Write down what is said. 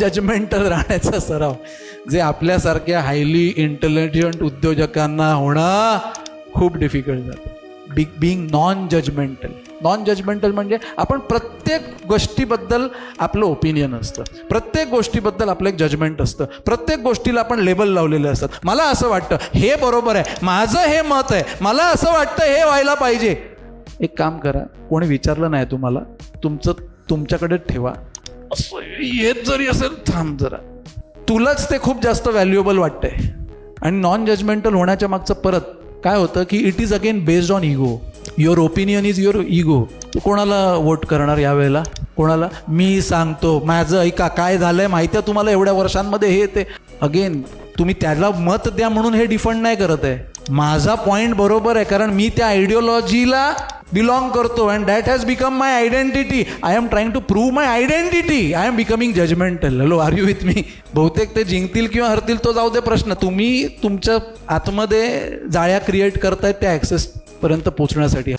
Judgemental राहण्याचा सराव. जे आपल्यासारख्या हायली इंटेलिजंट उद्योजकांना होणं खूप डिफिकल्ट जातं. Be being non judgmental non judgmental म्हणजे आपण प्रत्येक गोष्टीबद्दल आपलं ओपिनियन असतं. प्रत्येक गोष्टीबद्दल आपलं एक जजमेंट असतं. प्रत्येक गोष्टीला आपण लेबल लावलेले असतात. मला असं वाटतं हे बरोबर आहे. माझं हे मत आहे. मला असं वाटतं हे व्हायला पाहिजे. एक काम करा. कोणी विचारलं नाही तुम्हाला? तुमचं तुमच्याकडे ठेवा. असं येत जरी असेल थांब जरा. तुलाच ते खूप जास्त व्हॅल्युएबल वाटतंय. आणि नॉन जजमेंटल होण्याच्या मागचं परत काय होतं की it is again based on ego your opinion is your ego तू कोणाला वोट करणार यावेळेला? कोणाला? मी सांगतो माझं ऐका काय झालंय माहिती आहे तुम्हाला? एवढ्या वर्षांमध्ये हे ते. अगेन तुम्ही त्याला मत द्या म्हणून हे डिफंड नाही करत आहे. माझा पॉईंट बरोबर आहे कारण मी त्या आयडिओलॉजीला बिलॉंग करतो. And that has become my identity I am trying to prove my identity I am becoming judgmental hello are you with me बहुतेक ते जिंकतील किंवा हरतील तो जाऊ दे प्रश्न. तुम्ही तुमच्या आतमध्ये जाळ्या क्रिएट करतायत त्या ॲक्सेसपर्यंत पोचण्यासाठी